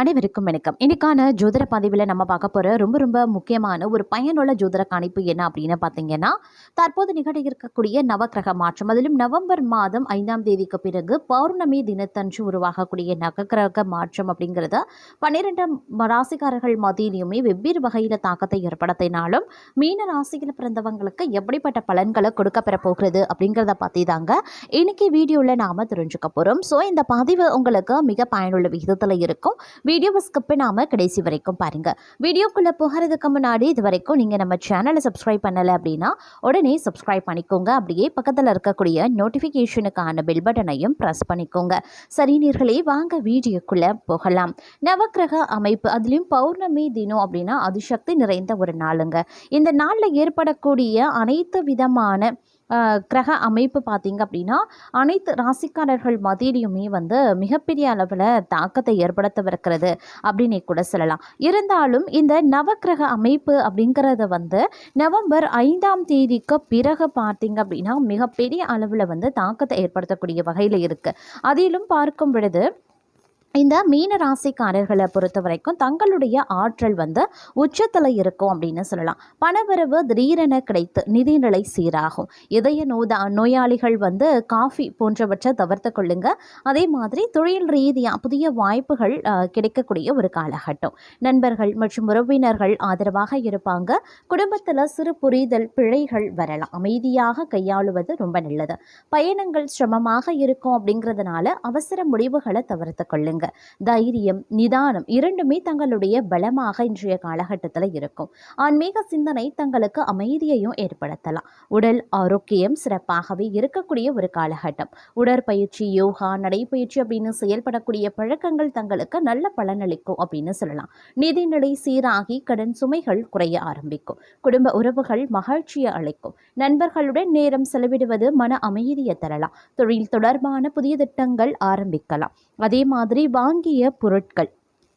அனைவருக்கும் வணக்கம். இன்னைக்கான ஜோதிட பதிவில் நம்ம பார்க்க போகிற ரொம்ப ரொம்ப முக்கியமான ஒரு பயனுள்ள ஜோதிட கணிப்பு என்ன அப்படின்னு பார்த்தீங்கன்னா தற்போது நிகழ இருக்கக்கூடிய நவக்கிரக மாற்றம். அதிலும் நவம்பர் மாதம் ஐந்தாம் தேதிக்கு பிறகு பௌர்ணமி தினத்தன்று உருவாகக்கூடிய நவக்கிரக மாற்றம் அப்படிங்கிறத பன்னிரெண்டு ராசிக்காரர்கள் மத்தியிலையுமே வெவ்வேறு வகையில் தாக்கத்தை ஏற்படுத்தினாலும் மீன ராசியில் பிறந்தவங்களுக்கு எப்படிப்பட்ட பலன்களை கொடுக்க பெற போகிறது அப்படிங்கிறத பற்றி தாங்க இன்னைக்கு வீடியோவில் நாம் தெரிஞ்சுக்க போகிறோம் ஸோ இந்த பதிவு உங்களுக்கு மிக பயனுள்ள விகிதத்தில் இருக்கும். வீடியோவை ஸ்கிப் பண்ணாமல் கடைசி வரைக்கும் பாருங்கள் வீடியோக்குள்ளே போகிறதுக்கு முன்னாடி இது வரைக்கும் நீங்கள் நம்ம சேனலை சப்ஸ்கிரைப் பண்ணலை அப்படின்னா உடனே சப்ஸ்கிரைப் பண்ணிக்கோங்க. அப்படியே பக்கத்தில் இருக்கக்கூடிய நோட்டிஃபிகேஷனுக்கான பெல் பட்டனையும் ப்ரெஸ் பண்ணிக்கோங்க. சரி நீர்களே வாங்க வீடியோக்குள்ளே போகலாம். நவக்கிரக அமைப்பு அதுலேயும் பௌர்ணமி தினம் அப்படின்னா அது சக்தி நிறைந்த ஒரு நாளுங்க. இந்த நாளில் ஏற்படக்கூடிய அனைத்து விதமான கிரக அமைப்பு பார்த்திங்க அப்படின்னா அனைத்து ராசிக்காரர்கள் மத்தியிலையுமே வந்து மிகப்பெரிய அளவில் தாக்கத்தை ஏற்படுத்தவிருக்கிறது அப்படின்னு கூட சொல்லலாம். இருந்தாலும் இந்த நவக்கிரக அமைப்பு அப்படிங்கிறத வந்து நவம்பர் ஐந்தாம் தேதிக்கு பிறகு பார்த்திங்க அப்படின்னா மிகப்பெரிய அளவில் வந்து தாக்கத்தை ஏற்படுத்தக்கூடிய வகையில் இருக்குது அதிலும் பார்க்கும் பொழுது இந்த மீன ராசிக்காரர்களை பொறுத்த வரைக்கும் தங்களுடைய ஆற்றல் வந்து உச்சத்தில் இருக்கும் அப்படின்னு சொல்லலாம். பணவரவு திடீரென கிடைத்து நிதிநிலை சீராகும். இதய நோத நோயாளிகள் வந்து காஃபி போன்றவற்றை தவிர்த்து கொள்ளுங்க. அதே மாதிரி தொழில் ரீதியாக புதிய வாய்ப்புகள் கிடைக்கக்கூடிய ஒரு காலகட்டம். நண்பர்கள் மற்றும் உறவினர்கள் ஆதரவாக இருப்பாங்க. குடும்பத்தில் சிறு புரிதல் பிழைகள் வரலாம். அமைதியாக கையாளுவது ரொம்ப நல்லது. பயணங்கள் சிரமமாக இருக்கும் அப்படிங்கிறதுனால அவசர முடிவுகளை தவிர்த்து கொள்ளுங்க. இருக்காங்க தைரியம் நிதானம் இரண்டுமே தங்களுடைய பலமாக இன்றைய காலகட்டத்தில் இருக்கும். ஆன்மீக சிந்தனை தங்களுக்கு அமைதியையும் ஏற்படுத்தலாம். உடல் ஆரோக்கியம் சிறப்பாகவே இருக்கக்கூடிய ஒரு காலகட்டம். உடற்பயிற்சி யோகா நடைப்பயிற்சி அப்படின்னு செயல்படக்கூடிய பழக்கங்கள் தங்களுக்கு நல்ல பலனளிக்கும் அப்படின்னு சொல்லலாம். நிதிநிலை சீராகி கடன் சுமைகள் குறைய ஆரம்பிக்கும். குடும்ப உறவுகள் மகிழ்ச்சியை அளிக்கும். நண்பர்களுடன் நேரம் செலவிடுவது மன அமைதியை தரலாம். தொழில் தொடர்பான புதிய திட்டங்கள் ஆரம்பிக்கலாம். அதே மாதிரி வாங்கிய பொருட்கள்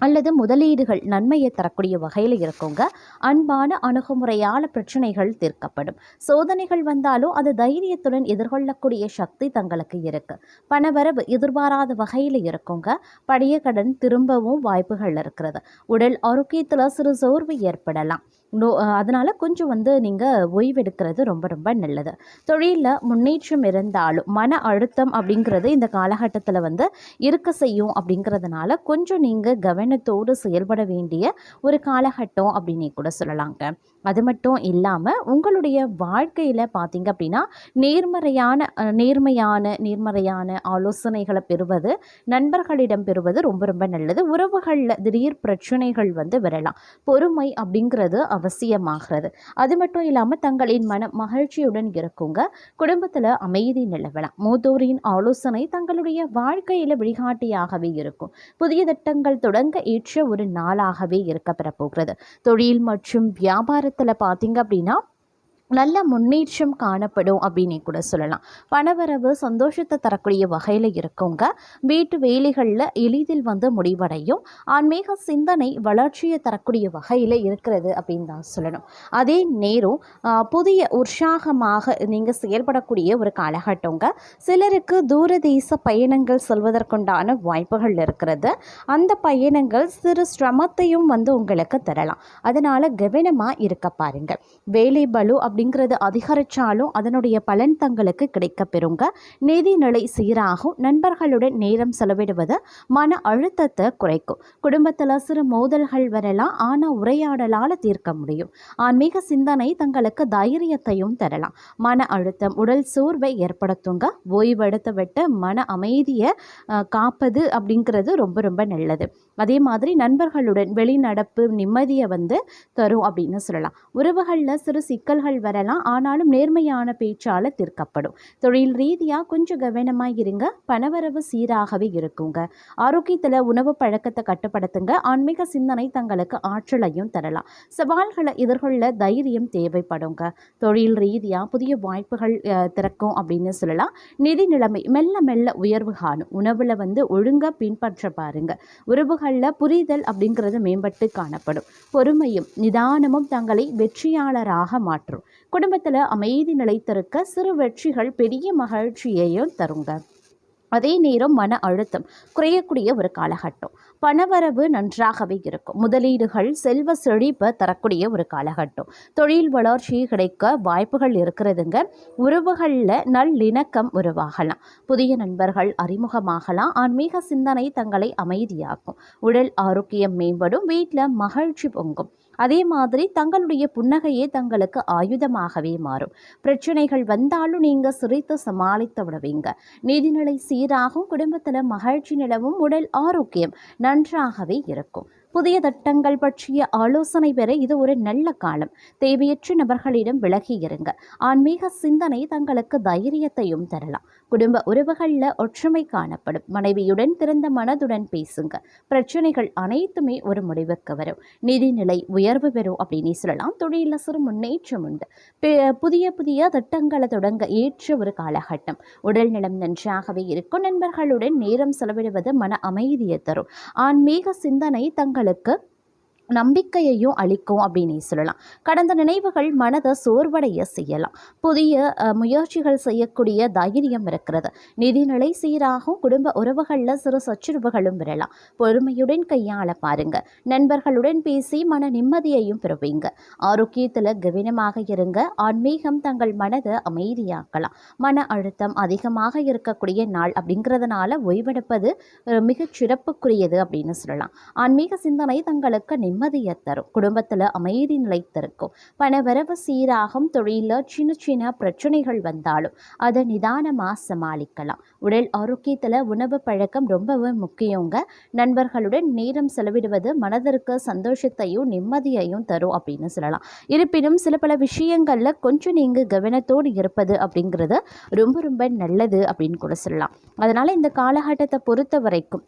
அல்லது முதலீடுகள் நன்மையை தரக்கூடிய வகையில் இருக்குங்க அன்பான அணுகுமுறையால் பிரச்சனைகள் தீர்க்கப்படும். சோதனைகள் வந்தாலும் அது தைரியத்துடன் எதிர்கொள்ளக்கூடிய சக்தி தங்களுக்கு இருக்கு. பணவரவு எதிர்பாராத வகையில் இருக்குங்க பழைய கடன் திரும்பவும் வாய்ப்புகள் இருக்கிறது. உடல் ஆரோக்கியத்தில் சிறு சோர்வு ஏற்படலாம். நோ அதனால் கொஞ்சம் வந்து நீங்கள் ஓய்வெடுக்கிறது ரொம்ப ரொம்ப நல்லது. தொழிலில் முன்னேற்றம் இருந்தாலும் மன அழுத்தம் அப்படிங்கிறது இந்த காலகட்டத்தில் வந்து இருக்க செய்யும் அப்படிங்கிறதுனால கொஞ்சம் நீங்கள் கவனத்தோடு செயல்பட வேண்டிய ஒரு காலகட்டம் அப்படின்னே கூட சொல்லலாங்க. அது மட்டும் இல்லாமல் உங்களுடைய வாழ்க்கையில் பார்த்தீங்க அப்படின்னா நேர்மறையான நேர்மையான நேர்மறையான ஆலோசனைகளை பெறுவது நண்பர்களிடம் பெறுவது ரொம்ப ரொம்ப நல்லது. உறவுகளில் திடீர் பிரச்சனைகள் வந்து வரலாம். பொறுமை அப்படிங்கிறது அவசியமாகிறது. அது மட்டும் இல்லாமல் தங்களின் மன மகிழ்ச்சியுடன் இருக்குங்க. குடும்பத்தில் அமைதி நிலவலாம். மூத்தோரின் ஆலோசனை தங்களுடைய வாழ்க்கையில் வழிகாட்டியாகவே இருக்கும். புதிய திட்டங்கள் தொடங்க ஏற்ற ஒரு நாளாகவே இருக்கப்பெற போகிறது. தொழில் மற்றும் வியாபாரத்தில் பார்த்தீங்க அப்படின்னா நல்ல முன்னேற்றம் காணப்படும் அப்படின்னு கூட சொல்லலாம். பணவரவு சந்தோஷத்தை தரக்கூடிய வகையில் இருக்குங்க வீட்டு வேலைகளில் எளிதில் வந்து முடிவடையும். ஆன்மீக சிந்தனை வளர்ச்சியை தரக்கூடிய வகையில் இருக்கிறது அப்படின்னு தான் சொல்லணும். அதே நேரம் புதிய உற்சாகமாக நீங்கள் செயல்படக்கூடிய ஒரு காலகட்டங்க. சிலருக்கு தூரதேச பயணங்கள் செல்வதற்குண்டான வாய்ப்புகள் இருக்கிறது. அந்த பயணங்கள் சிறு சிரமத்தையும் வந்து உங்களுக்கு தரலாம். அதனால் கவனமாக இருக்க பாருங்கள். வேலை பலு அப்படிங்கிறது அதிகரித்தாலும் அதனுடைய பலன் தங்களுக்கு கிடைக்கப்பெறுங்க. நிதிநிலை சீராகும். நண்பர்களுடன் நேரம் செலவிடுவது மன அழுத்தத்தை குறைக்கும். குடும்பத்தில் சிறு மோதல்கள் வரலாம். ஆனால் உரையாடலால் தீர்க்க முடியும். ஆன்மீக சிந்தனை தங்களுக்கு தைரியத்தையும் தரலாம். மன அழுத்தம் உடல் சோர்வை ஏற்படுத்துங்க. ஓய்வெடுத்து விட்டு மன அமைதியை காப்பது அப்படிங்கிறது ரொம்ப ரொம்ப நல்லது. அதே மாதிரி நண்பர்களுடன் வெளிநடப்பு நிம்மதியை வந்து தரும் அப்படின்னு சொல்லலாம். உறவுகளில் சிறு சிக்கல்கள் வரலாம். ஆனாலும் நேர்மையான பேச்சால் தீர்க்கப்படும். தொழில் ரீதியாக கொஞ்சம் கவனமாக இருங்க. பணவரவு சீராகவே இருக்குங்க. ஆரோக்கியத்தில் உணவு பழக்கத்தை கட்டுப்படுத்துங்க. ஆன்மீக சிந்தனை தங்களுக்கு ஆற்றலையும் தரலாம். சவால்களை எதிர்கொள்ள தைரியம் தேவைப்படுங்க. தொழில் ரீதியாக புதிய வாய்ப்புகள் திறக்கும் அப்படின்னு சொல்லலாம். நிதி நிலைமை மெல்ல மெல்ல உயர்வு காணும். உணவில் வந்து ஒழுங்காக பின்பற்ற பாருங்க. உறவுகளில் புரிதல் அப்படிங்கிறது மேம்பட்டு காணப்படும். பொறுமையும் நிதானமும் தங்களை வெற்றியாளராக மாற்றும். குடும்பத்தில் அமைதி நிலைத்திருக்க சிறு வெற்றிகள் பெரிய மகிழ்ச்சியையும் தருங்க. அதே நேரம் மன அழுத்தம் குறையக்கூடிய ஒரு காலகட்டம். பணவரவு நன்றாகவே இருக்கும். முதலீடுகள் செல்வ செழிப்பை தரக்கூடிய ஒரு காலகட்டம். தொழில் வளர்ச்சி கிடைக்க வாய்ப்புகள் இருக்கிறதுங்க. உறவுகளில் நல்லிணக்கம் உருவாகலாம். புதிய நண்பர்கள் அறிமுகமாகலாம். ஆன்மீக சிந்தனை தங்களை அமைதியாக்கும். உடல் ஆரோக்கியம் மேம்படும். வீட்டில் மகிழ்ச்சி பொங்கும். அதே மாதிரி தங்களுடைய புன்னகையே தங்களுக்கு ஆயுதமாகவே மாறும். பிரச்சனைகள் வந்தாலும் நீங்கள் சிரித்து சமாளித்து விடுவீங்க. நிதிநிலை சீராகும் குடும்பத்தில் மகிழ்ச்சி நிலவும் உடல் ஆரோக்கியம் நன்றாகவே இருக்கும். புதிய திட்டங்கள் பற்றிய ஆலோசனை பெற இது ஒரு நல்ல காலம். தேவையற்ற நபர்களிடம் விலகி இருங்க. ஆன்மீக சிந்தனை தங்களுக்கு தைரியத்தையும் தரலாம். குடும்ப உறவுகளில் ஒற்றுமை காணப்படும். மனைவியுடன் திறந்த மனதுடன் பேசுங்க. பிரச்சனைகள் அனைத்துமே ஒரு முடிவுக்கு வரும். நிதிநிலை உயர்வு பெறும் அப்படின்னு சொல்லலாம். தொழிலில் சிறு முன்னேற்றம் உண்டு. புதிய புதிய திட்டங்களை தொடங்க ஏற்ற ஒரு காலகட்டம். உடல் நலம் நன்றாகவே இருக்கும். நண்பர்களுடன் நேரம் செலவிடுவது மன அமைதியை தரும். ஆன்மீக சிந்தனை தங்கள் தங்களுக்கு நம்பிக்கையையும் அளிக்கும் அப்படின்னு சொல்லலாம். கடந்த நினைவுகள் மனதை சோர்வடைய செய்யலாம். புதிய முயற்சிகள் செய்யக்கூடிய தைரியம் இருக்கிறது. நிதிநிலை சீராகும் குடும்ப உறவுகளில் சிறு சச்சுரவுகளும் பெறலாம் பொறுமையுடன் கையாள பாருங்க. நண்பர்களுடன் பேசி மன நிம்மதியையும் பெறுவீங்க. ஆரோக்கியத்தில் கவனமாக இருங்க. ஆன்மீகம் தங்கள் மனதை அமைதியாக்கலாம். மன அழுத்தம் அதிகமாக இருக்கக்கூடிய நாள் அப்படிங்கிறதுனால ஓய்வெடுப்பது மிகச் சிறப்புக்குரியது அப்படின்னு சொல்லலாம். ஆன்மீக சிந்தனை தங்களுக்கு நிம்மதியை தரும். குடும்பத்தில் அமைதி நிலைத்திருக்கும். பணவரவு சீராகும். தொழிலில் சின்ன சின்ன பிரச்சனைகள் வந்தாலும் அதை நிதானமாக சமாளிக்கலாம். உடல் ஆரோக்கியத்தில் உணவு பழக்கம் ரொம்பவே முக்கியங்க. நண்பர்களுடன் நேரம் செலவிடுவது மனதிற்கு சந்தோஷத்தையும் நிம்மதியையும் தரும் அப்படின்னு சொல்லலாம். இருப்பினும் சில பல விஷயங்களில் கொஞ்சம் நீங்கள் கவனத்தோடு இருப்பது அப்படிங்கிறது ரொம்ப ரொம்ப நல்லது அப்படின்னு கூட சொல்லலாம். அதனால் இந்த காலகட்டத்தை பொறுத்த வரைக்கும்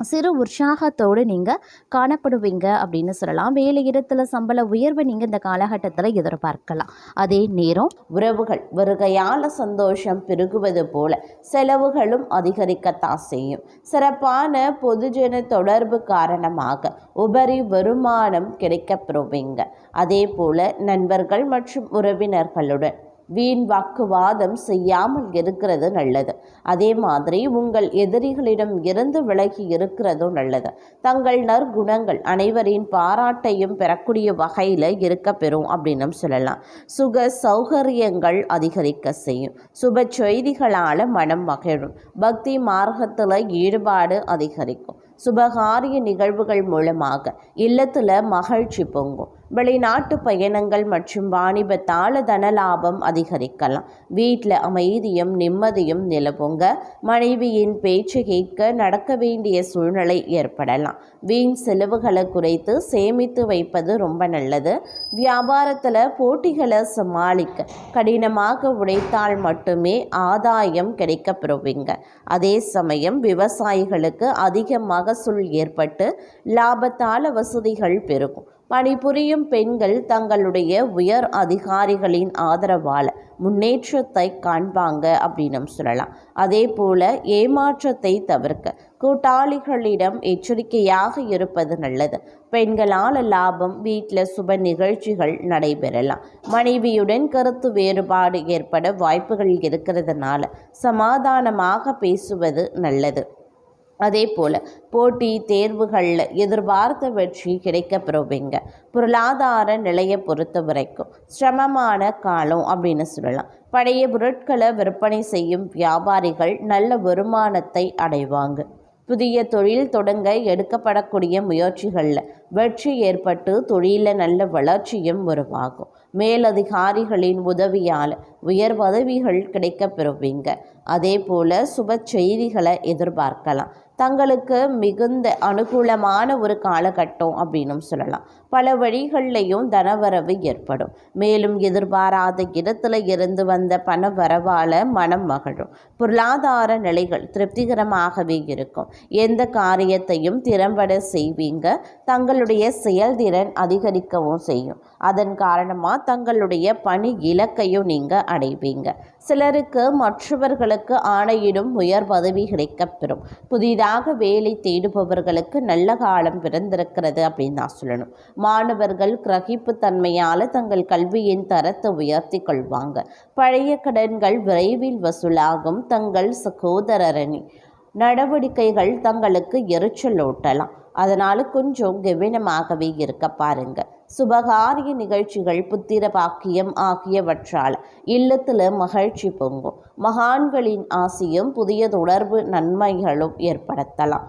சிறு உற்சாகத்தோடு நீங்கள் காணப்படுவீங்க அப்படின்னு சொல்லலாம். வேலை இடத்துல சம்பள உயர்வை நீங்கள் இந்த காலகட்டத்தில் எதிர்பார்க்கலாம். அதே நேரம் உறவுகள் வருகையால சந்தோஷம் பெருகுவது போல செலவுகளும் அதிகரிக்கத்தான் செய்யும். சிறப்பான பொதுஜன தொடர்பு காரணமாக உபரி வருமானம் கிடைக்கப்பெறுவீங்க அதே போல நண்பர்கள் மற்றும் உறவினர்களுடன் வீண் வாக்குவாதம் செய்யாமல் இருக்கிறது நல்லது. அதே மாதிரி உங்கள் எதிரிகளிடம் இருந்து விலகி இருக்கிறதும் நல்லது. தங்கள் நற்குணங்கள் அனைவரின் பாராட்டையும் பெறக்கூடிய வகையில் இருக்க பெறும் அப்படின்னு சொல்லலாம். சுக சௌகரியங்கள் அதிகரிக்க செய்யும். சுப செய்திகளால் மனம் மகிழும். பக்தி மார்க்கத்தில் ஈடுபாடு அதிகரிக்கும். சுபகாரிய நிகழ்வுகள் மூலமாக இல்லத்தில் மகிழ்ச்சி பொங்கும். வெளிநாட்டு பயணங்கள் மற்றும் வாணிபத்தால தன லாபம் அதிகரிக்கலாம். வீட்டில் அமைதியும் நிம்மதியும் நிலவுங்க. மனைவியின் பேச்சு கேட்க நடக்க வேண்டிய சூழ்நிலை ஏற்படலாம். வீண் செலவுகளை குறைத்து சேமித்து வைப்பது ரொம்ப நல்லது. வியாபாரத்தில் போட்டிகளை சமாளிக்க கடினமாக உழைத்தால் மட்டுமே ஆதாயம் கிடைக்க பெறுவீங்க அதே சமயம் விவசாயிகளுக்கு அதிக மகசூல் ஏற்பட்டு லாபத்தால வசதிகள் பெருகும். பணிபுரியும் பெண்கள் தங்களுடைய உயர் அதிகாரிகளின் ஆதரவால் முன்னேற்றத்தை காண்பாங்க அப்படின்னு சொல்லலாம். அதே போல ஏமாற்றத்தை தவிர்க்க கூட்டாளிகளிடம் எச்சரிக்கையாக இருப்பது நல்லது. பெண்களால் லாபம் வீட்டில் சுப நிகழ்ச்சிகள் நடைபெறலாம். மனைவியுடன் கருத்து வேறுபாடு ஏற்பட வாய்ப்புகள் இருக்கிறதுனால சமாதானமாக பேசுவது நல்லது. அதே போல் போட்டி தேர்வுகளில் எதிர்பார்த்த வெற்றி கிடைக்கப்பெறுவீங்க. பொருளாதார நிலையை பொறுத்த வரைக்கும் சிரமமான காலம் அப்படின்னு சொல்லலாம். பழைய பொருட்களை விற்பனை செய்யும் வியாபாரிகள் நல்ல வருமானத்தை அடைவாங்க. புதிய தொழில் தொடங்க எடுக்கப்படக்கூடிய முயற்சிகளில் வெற்றி ஏற்பட்டு தொழிலில் நல்ல வளர்ச்சியும் உருவாகும். மேலதிகாரிகளின் உதவியால் உயர் பதவிகள் கிடைக்கப் பெறுவீங்க அதே போல் சுப செய்திகளை எதிர்பார்க்கலாம். தங்களுக்கு மிகுந்த அனுகூலமான ஒரு காலகட்டம் அப்படின்னும் சொல்லலாம். பல வழிகள்லையும் தனவரவு ஏற்படும். மேலும் எதிர்பாராத இடத்துல இருந்து வந்த பண வரவால் மனம் மகிழும். பொருளாதார நிலைகள் திருப்திகரமாகவே இருக்கும். எந்த காரியத்தையும் திறம்பட செய்வீங்க. தங்களுடைய செயல்திறன் அதிகரிக்கவும் செய்யும். அதன் காரணமாக தங்களுடைய பணி இலக்கையும் நீங்கள் அடைவீங்க. சிலருக்கு மற்றவர்களுக்கு ஆணையிடும் உயர் பதவி கிடைக்கப்பெறும். புதிதாக புதிதாக வேலை தேடுபவர்களுக்கு நல்ல காலம் பிறந்திருக்கிறது அப்படின்னு தான் சொல்லணும். மாணவர்கள் கிரகிப்பு தன்மையால் தங்கள் கல்வியின் தரத்தை உயர்த்தி கொள்வாங்க. பழைய கடன்கள் விரைவில் வசூலாகும். தங்கள் சகோதரரணி நடவடிக்கைகள் தங்களுக்கு எரிச்சல் ஓட்டலாம் அதனால் கொஞ்சம் கவனமாகவே இருக்க பாருங்கள் சுபகாரிய நிகழ்ச்சிகள் புத்திர பாக்கியம் ஆகியவற்றால் இல்லத்தில் மகிழ்ச்சி பொங்கும். மகான்களின் ஆசியும் புதிய தொடர்பு நன்மைகளும் ஏற்படுத்தலாம்.